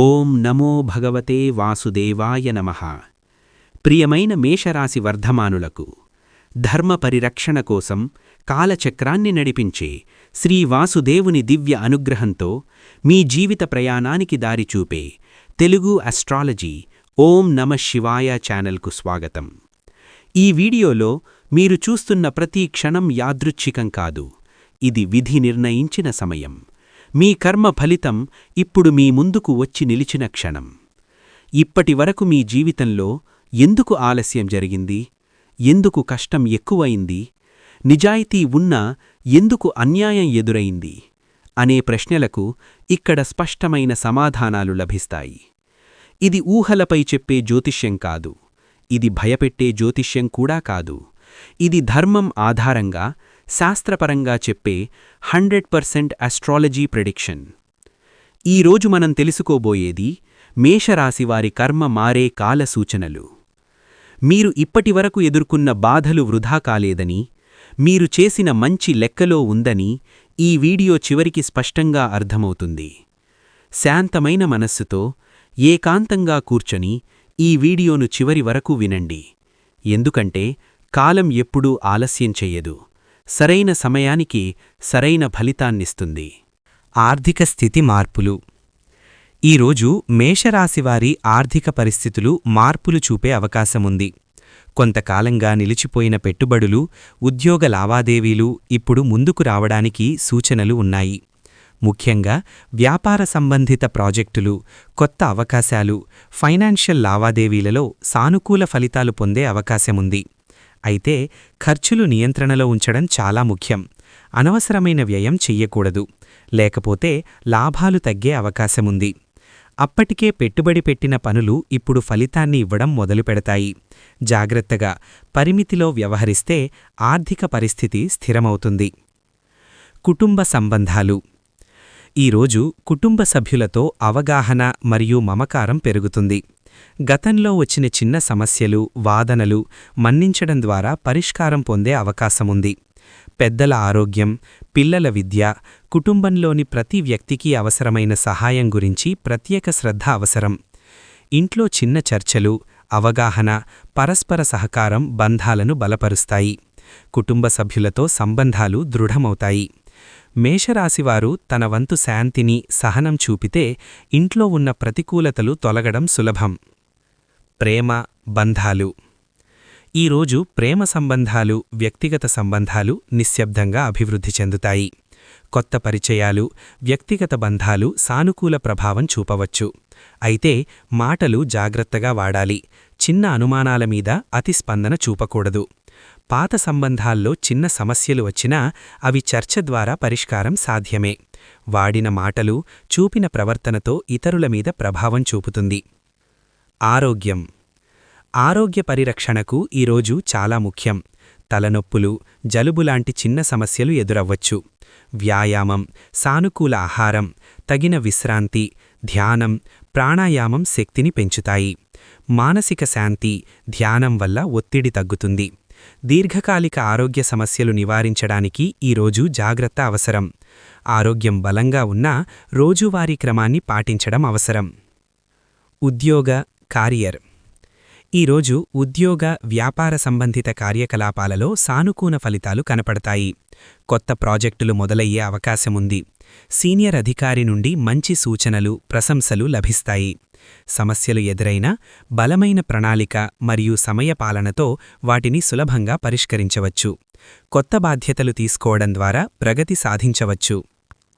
ఓం నమో భగవతే వాసుదేవాయ నమః. ప్రియమైన మేషరాశి వర్ధమానులకు ధర్మ పరిరక్షణ కోసం కాలచక్రాన్ని నడిపించే శ్రీ వాసుదేవుని దివ్య అనుగ్రహంతో మీ జీవిత ప్రయాణానికి దారి చూపే తెలుగు అస్ట్రాలజీ ఓం నమ శివాయ ఛానల్కు స్వాగతం. ఈ వీడియోలో మీరు చూస్తున్న ప్రతి క్షణం యాదృచ్ఛికం కాదు ఇది విధి నిర్ణయించిన సమయం. మీ కర్మ ఫలితం ఇప్పుడు మీ ముందుకు వచ్చి నిలిచిన క్షణం. ఇప్పటివరకు మీ జీవితంలో ఎందుకు ఆలస్యం జరిగింది? ఎందుకు కష్టం ఎక్కువైంది? నిజాయితీ ఉన్నా ఎందుకు అన్యాయం ఎదురైంది? అనే ప్రశ్నలకు ఇక్కడ స్పష్టమైన సమాధానాలు లభిస్తాయి. ఇది ఊహలపై చెప్పే జ్యోతిష్యం కాదు. ఇది భయపెట్టే జ్యోతిష్యం కూడా కాదు. ఇది ధర్మం ఆధారంగా శాస్త్రపరంగా చెప్పే హండ్రెడ్ పర్సెంట్ అస్ట్రాలజీ ప్రెడిక్షన్ ఈరోజు మనం తెలుసుకోబోయేది మేషరాశివారి కర్మ మారే కాల సూచనలు. మీరు ఇప్పటివరకు ఎదుర్కొన్న బాధలు వృధా కాలేదని మీరు చేసిన మంచి లెక్కలో ఉందని ఈ వీడియో చివరికి స్పష్టంగా అర్థమవుతుంది. శాంతమైన మనస్సుతో ఏకాంతంగా కూర్చొని ఈ వీడియోను చివరి వరకు వినండి. ఎందుకంటే కాలం ఎప్పుడూ ఆలస్యం చెయ్యదు సరైన సమయానికి సరైన ఫలితాన్నిస్తుంది. ఆర్థిక స్థితి మార్పులు. ఈరోజు మేషరాశివారి ఆర్థిక పరిస్థితులు మార్పులు చూపే అవకాశముంది. కొంతకాలంగా నిలిచిపోయిన పెట్టుబడులు ఉద్యోగ లావాదేవీలు ఇప్పుడు ముందుకు రావడానికి సూచనలు ఉన్నాయి. ముఖ్యంగా వ్యాపార సంబంధిత ప్రాజెక్టులు కొత్త అవకాశాలు ఫైనాన్షియల్ లావాదేవీలలో సానుకూల ఫలితాలు పొందే అవకాశముంది. అయితే ఖర్చులు నియంత్రణలో ఉంచడం చాలా ముఖ్యం. అనవసరమైన వ్యయం చెయ్యకూడదు. లేకపోతే లాభాలు తగ్గే అవకాశముంది. అప్పటికే పెట్టుబడి పెట్టిన పనులు ఇప్పుడు ఫలితాన్ని ఇవ్వడం మొదలుపెడతాయి జాగ్రత్తగా పరిమితిలో వ్యవహరిస్తే ఆర్థిక పరిస్థితి స్థిరమవుతుంది. కుటుంబ సంబంధాలు. ఈరోజు కుటుంబ సభ్యులతో అవగాహన మరియు మమకారం పెరుగుతుంది. గతంలో వచ్చిన చిన్న సమస్యలు వాదనలు మన్నించడం ద్వారా పరిష్కారం పొందే అవకాశముంది. పెద్దల ఆరోగ్యం పిల్లల విద్య కుటుంబంలోని ప్రతి వ్యక్తికి అవసరమైన సహాయం గురించి ప్రత్యేక శ్రద్ధ అవసరం. ఇంట్లో చిన్న చర్చలు అవగాహన పరస్పర సహకారం బంధాలను బలపరుస్తాయి. కుటుంబ సభ్యులతో సంబంధాలు దృఢమవుతాయి. మేషరాశివారు తన వంతు శాంతిని సహనం చూపితే ఇంట్లో ఉన్న ప్రతికూలతలు తొలగడం సులభం. ప్రేమ బంధాలు. ఈరోజు ప్రేమ సంబంధాలు వ్యక్తిగత సంబంధాలు నిశ్శబ్దంగా అభివృద్ధి చెందుతాయి. కొత్త పరిచయాలు వ్యక్తిగత బంధాలు సానుకూల ప్రభావం చూపవచ్చు. అయితే మాటలు జాగ్రత్తగా వాడాలి. చిన్న అనుమానాల మీద అతిస్పందన చూపకూడదు. పాత సంబంధాల్లో చిన్న సమస్యలు వచ్చినా అవి చర్చ ద్వారా పరిష్కారం సాధ్యమే. వాడిన మాటలు చూపిన ప్రవర్తనతో ఇతరుల మీద ప్రభావం చూపుతుంది. ఆరోగ్యం. ఆరోగ్య పరిరక్షణకు ఈరోజు చాలా ముఖ్యం. తలనొప్పులు జలుబులాంటి చిన్న సమస్యలు ఎదురవ్వచ్చు. వ్యాయామం సానుకూల ఆహారం తగిన విశ్రాంతి ధ్యానం ప్రాణాయామం శక్తిని పెంచుతాయి. మానసిక శాంతి ధ్యానం వల్ల ఒత్తిడి తగ్గుతుంది. దీర్ఘకాలిక ఆరోగ్య సమస్యలు నివారించడానికి ఈరోజు జాగ్రత్త అవసరం. ఆరోగ్యం బలంగా ఉన్నా రోజువారీ క్రమాన్ని పాటించడం అవసరం. ఉద్యోగ కారియర్ ఈరోజు ఉద్యోగ వ్యాపార సంబంధిత కార్యకలాపాలలో సానుకూల ఫలితాలు కనపడతాయి. కొత్త ప్రాజెక్టులు మొదలయ్యే అవకాశముంది. సీనియర్ అధికారి నుండి మంచి సూచనలు ప్రశంసలు లభిస్తాయి. సమస్యలు ఎదురైనా బలమైన ప్రణాళిక మరియు సమయపాలనతో వాటిని సులభంగా పరిష్కరించవచ్చు. కొత్త బాధ్యతలు తీసుకోవడం ద్వారా ప్రగతి సాధించవచ్చు.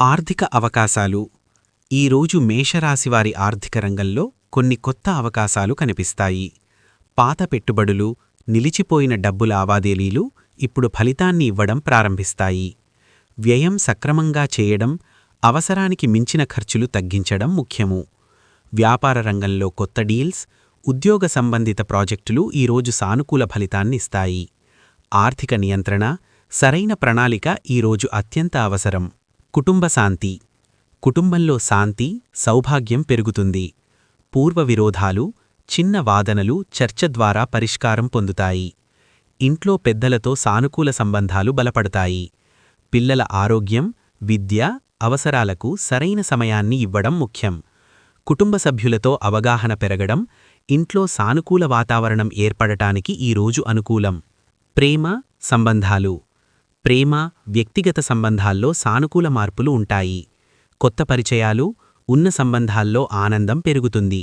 ఆర్థిక అవకాశాలు. ఈరోజు మేషరాశివారి ఆర్థిక రంగంలో కొన్ని కొత్త అవకాశాలు కనిపిస్తాయి. పాత పెట్టుబడులు నిలిచిపోయిన డబ్బు లావాదేవీలు ఇప్పుడు ఫలితాన్ని ఇవ్వడం ప్రారంభిస్తాయి. వ్యయం సక్రమంగా చేయడం అవసరానికి మించిన ఖర్చులు తగ్గించడం ముఖ్యము. వ్యాపార రంగంలో కొత్త డీల్స్ ఉద్యోగ సంబంధిత ప్రాజెక్టులు ఈరోజు సానుకూల ఫలితాన్నిస్తాయి ఆర్థిక నియంత్రణ సరైన ప్రణాళిక ఈరోజు అత్యంత అవసరం. కుటుంబ శాంతి. కుటుంబంలో శాంతి సౌభాగ్యం పెరుగుతుంది. పూర్వ విరోధాలు చిన్న వాదనలు చర్చ ద్వారా పరిష్కారం పొందుతాయి. ఇంట్లో పెద్దలతో సానుకూల సంబంధాలు బలపడతాయి. పిల్లల ఆరోగ్యం విద్య అవసరాలకు సరైన సమయాన్ని ఇవ్వడం ముఖ్యం. కుటుంబ సభ్యులతో అవగాహన పెరగడం ఇంట్లో సానుకూల వాతావరణం ఏర్పడటానికి ఈ రోజు అనుకూలం. ప్రేమ సంబంధాలు. ప్రేమ వ్యక్తిగత సంబంధాల్లో సానుకూల మార్పులు ఉంటాయి. కొత్త పరిచయాలు ఉన్న సంబంధాల్లో ఆనందం పెరుగుతుంది.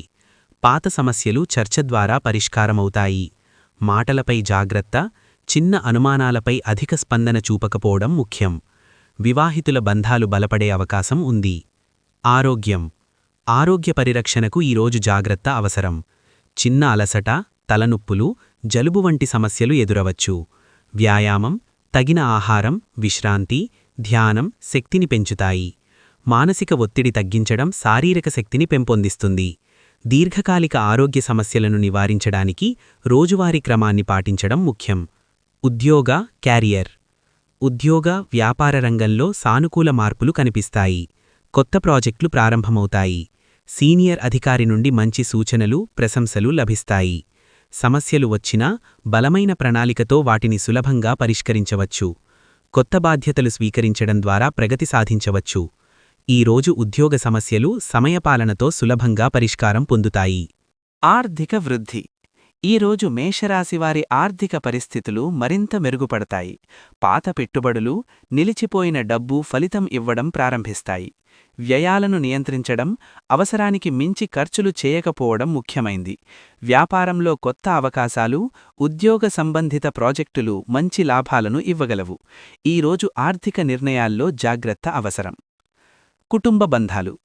పాత సమస్యలు చర్చ ద్వారా పరిష్కారమవుతాయి. మాటలపై జాగ్రత్త చిన్న అనుమానాలపై అధిక స్పందన చూపకపోవడం ముఖ్యం. వివాహితుల బంధాలు బలపడే అవకాశం ఉంది. ఆరోగ్యం. ఆరోగ్య పరిరక్షణకు ఈరోజు జాగ్రత్త అవసరం. చిన్న అలసట తలనొప్పులు జలుబు వంటి సమస్యలు ఎదురవచ్చు. వ్యాయామం తగిన ఆహారం విశ్రాంతి ధ్యానం శక్తిని పెంచుతాయి. మానసిక ఒత్తిడి తగ్గించడం శారీరక శక్తిని పెంపొందిస్తుంది. దీర్ఘకాలిక ఆరోగ్య సమస్యలను నివారించడానికి రోజువారీ క్రమాన్ని పాటించడం ముఖ్యం. ఉద్యోగ క్యారియర్. ఉద్యోగ వ్యాపార రంగంలో సానుకూల మార్పులు కనిపిస్తాయి. కొత్త ప్రాజెక్టులు ప్రారంభమవుతాయి. సీనియర్ అధికారి నుండి మంచి సూచనలు ప్రశంసలు లభిస్తాయి. సమస్యలు వచ్చినా బలమైన ప్రణాళికతో వాటిని సులభంగా పరిష్కరించవచ్చు. కొత్త బాధ్యతలు స్వీకరించడం ద్వారా ప్రగతి సాధించవచ్చు. ఈ రోజు ఉద్యోగ సమస్యలు సమయపాలనతో సులభంగా పరిష్కారం పొందుతాయి. ఆర్థిక వృద్ధి. ఈరోజు మేషరాశివారి ఆర్థిక పరిస్థితులు మరింత మెరుగుపడతాయి. పాత పెట్టుబడులు నిలిచిపోయిన డబ్బు ఫలితం ఇవ్వడం ప్రారంభిస్తాయి. వ్యయాలను నియంత్రించడం అవసరానికి మించి ఖర్చులు చేయకపోవడం ముఖ్యమైంది. వ్యాపారంలో కొత్త అవకాశాలు ఉద్యోగ సంబంధిత ప్రాజెక్టులు మంచి లాభాలను ఇవ్వగలవు. ఈరోజు ఆర్థిక నిర్ణయాల్లో జాగ్రత్త అవసరం. కుటుంబ బంధాలు.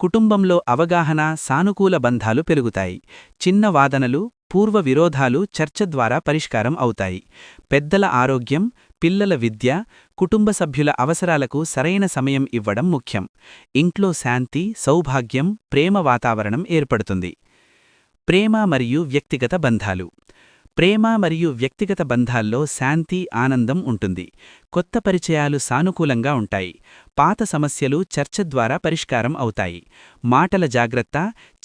కుటుంబంలో అవగాహన సానుకూల బంధాలు పెరుగుతాయి. చిన్న వాదనలు పూర్వ విరోధాలు చర్చ ద్వారా పరిష్కారం అవుతాయి. పెద్దల ఆరోగ్యం పిల్లల విద్య కుటుంబ సభ్యుల అవసరాలకు సరైన సమయం ఇవ్వడం ముఖ్యం. ఇంట్లో శాంతి సౌభాగ్యం ప్రేమ వాతావరణం ఏర్పడుతుంది. ప్రేమ మరియు వ్యక్తిగత బంధాలు. ప్రేమ మరియు వ్యక్తిగత బంధాల్లో శాంతి ఆనందం ఉంటుంది. కొత్త పరిచయాలు సానుకూలంగా ఉంటాయి. పాత సమస్యలు చర్చ ద్వారా పరిష్కారం అవుతాయి. మాటల జాగ్రత్త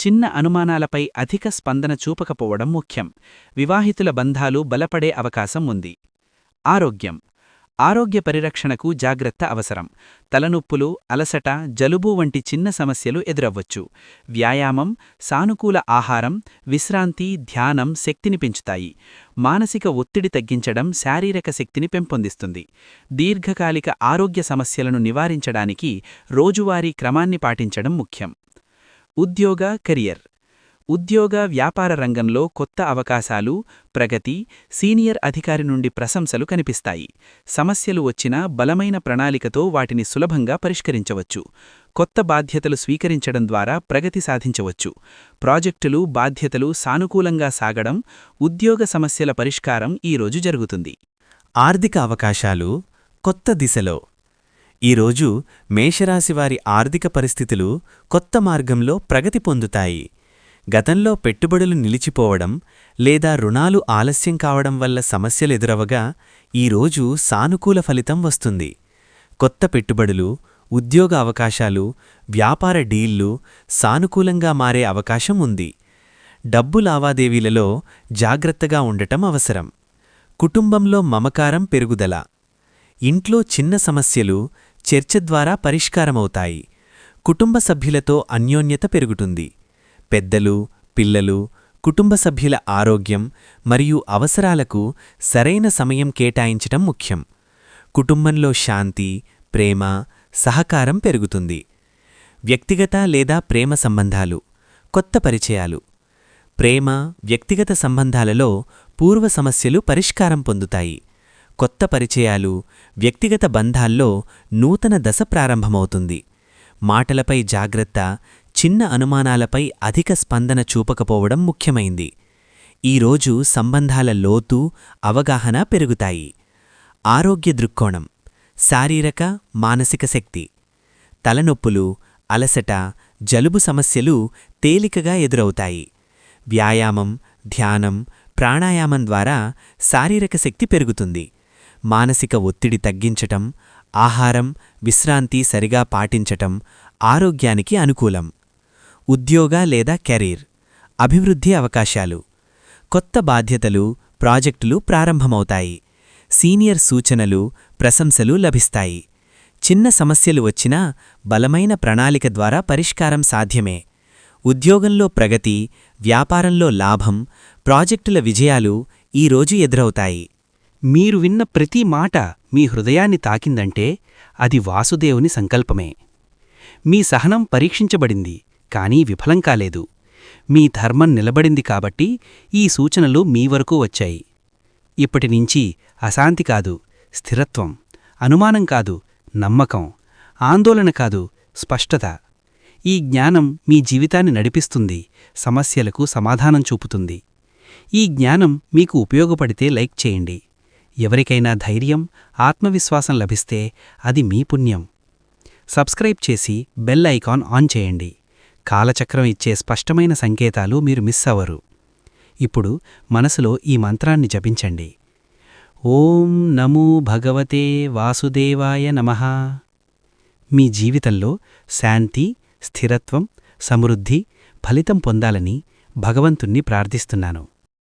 చిన్న అనుమానాలపై అధిక స్పందన చూపకపోవడం ముఖ్యం. వివాహితుల బంధాలు బలపడే అవకాశం ఉంది. ఆరోగ్యం. ఆరోగ్య పరిరక్షణకు జాగ్రత్త అవసరం. తలనొప్పులు అలసట జలుబు వంటి చిన్న సమస్యలు ఎదురవ్వచ్చు. వ్యాయామం సానుకూల ఆహారం విశ్రాంతి ధ్యానం శక్తిని పెంచుతాయి. మానసిక ఒత్తిడి తగ్గించడం శారీరక శక్తిని పెంపొందిస్తుంది. దీర్ఘకాలిక ఆరోగ్య సమస్యలను నివారించడానికి రోజువారీ క్రమాన్ని పాటించడం ముఖ్యం. ఉద్యోగ కెరియర్. ఉద్యోగ వ్యాపార రంగంలో కొత్త అవకాశాలు ప్రగతి సీనియర్ అధికారి నుండి ప్రశంసలు కనిపిస్తాయి. సమస్యలు వచ్చినా బలమైన ప్రణాళికతో వాటిని సులభంగా పరిష్కరించవచ్చు. కొత్త బాధ్యతలు స్వీకరించడం ద్వారా ప్రగతి సాధించవచ్చు. ప్రాజెక్టులు బాధ్యతలు సానుకూలంగా సాగడం ఉద్యోగ సమస్యల పరిష్కారం ఈరోజు జరుగుతుంది. ఆర్థిక అవకాశాలు కొత్త దిశలో. ఈరోజు మేషరాశివారి ఆర్థిక పరిస్థితులు కొత్త మార్గంలో ప్రగతి పొందుతాయి. గతంలో పెట్టుబడులు నిలిచిపోవడం లేదా రుణాలు ఆలస్యం కావడం వల్ల సమస్యలెదురవగా ఈరోజు సానుకూల ఫలితం వస్తుంది. కొత్త పెట్టుబడులు ఉద్యోగ అవకాశాలు వ్యాపార డీల్లు సానుకూలంగా మారే అవకాశం ఉంది. డబ్బు లావాదేవీలలో జాగ్రత్తగా ఉండటం అవసరం. కుటుంబంలో మమకారం పెరుగుదల. ఇంట్లో చిన్న సమస్యలు చర్చ ద్వారా పరిష్కారమవుతాయి. కుటుంబ సభ్యులతో అన్యోన్యత పెరుగుతుంది. పెద్దలు పిల్లలు కుటుంబ సభ్యుల ఆరోగ్యం మరియు అవసరాలకు సరైన సమయం కేటాయించటం ముఖ్యం. కుటుంబంలో శాంతి ప్రేమ సహకారం పెరుగుతుంది. వ్యక్తిగత లేదా ప్రేమ సంబంధాలు కొత్త పరిచయాలు. ప్రేమ వ్యక్తిగత సంబంధాలలో పూర్వ సమస్యలు పరిష్కారం పొందుతాయి. కొత్త పరిచయాలు వ్యక్తిగత బంధాల్లో నూతన దశ ప్రారంభమవుతుంది. మాటలపై జాగ్రత్త చిన్న అనుమానాలపై అధిక స్పందన చూపకపోవడం ముఖ్యమైంది. ఈరోజు సంబంధాల లోతు అవగాహన పెరుగుతాయి. ఆరోగ్య దృక్కోణం శారీరక మానసిక శక్తి తలనొప్పులు అలసట జలుబు సమస్యలు తేలికగా ఎదురవుతాయి. వ్యాయామం ధ్యానం ప్రాణాయామం ద్వారా శారీరక శక్తి పెరుగుతుంది. మానసిక ఒత్తిడి తగ్గించటం ఆహారం విశ్రాంతి సరిగా పాటించటం ఆరోగ్యానికి అనుకూలం. ఉద్యోగ లేదా కెరీర్ అభివృద్ధి అవకాశాలు కొత్త బాధ్యతలు ప్రాజెక్టులు ప్రారంభమవుతాయి. సీనియర్ సూచనలు ప్రశంసలు లభిస్తాయి. చిన్న సమస్యలు వచ్చినా బలమైన ప్రణాళిక ద్వారా పరిష్కారం సాధ్యమే. ఉద్యోగంలో ప్రగతి వ్యాపారంలో లాభం ప్రాజెక్టుల విజయాలు ఈరోజు ఎదురవుతాయి. మీరు విన్న ప్రతి మాట మీ హృదయాన్ని తాకిందంటే అది వాసుదేవుని సంకల్పమే. మీ సహనం పరీక్షించబడింది. కానీ విఫలం కాలేదు. మీ ధర్మం నిలబడింది కాబట్టి ఈ సూచనలు మీ వరకు వచ్చాయి. ఇప్పటినుంచి అశాంతి కాదు స్థిరత్వం. అనుమానం కాదు నమ్మకం. ఆందోళన కాదు స్పష్టత. ఈ జ్ఞానం మీ జీవితాన్ని నడిపిస్తుంది సమస్యలకు సమాధానం చూపుతుంది. ఈ జ్ఞానం మీకు ఉపయోగపడితే లైక్ చేయండి. ఎవరికైనా ధైర్యం ఆత్మవిశ్వాసం లభిస్తే అది మీ పుణ్యం. సబ్స్క్రైబ్ చేసి బెల్ ఐకాన్ ఆన్ చేయండి. కాలచక్రం ఇచ్చే స్పష్టమైన సంకేతాలు మీరు మిస్ అవ్వరు. ఇప్పుడు మనసులో ఈ మంత్రాన్ని జపించండి. ఓం నమో భగవతే వాసుదేవాయ నమః. మీ జీవితంలో శాంతి స్థిరత్వం సమృద్ధి ఫలితం పొందాలని భగవంతుణ్ణి ప్రార్థిస్తున్నాను.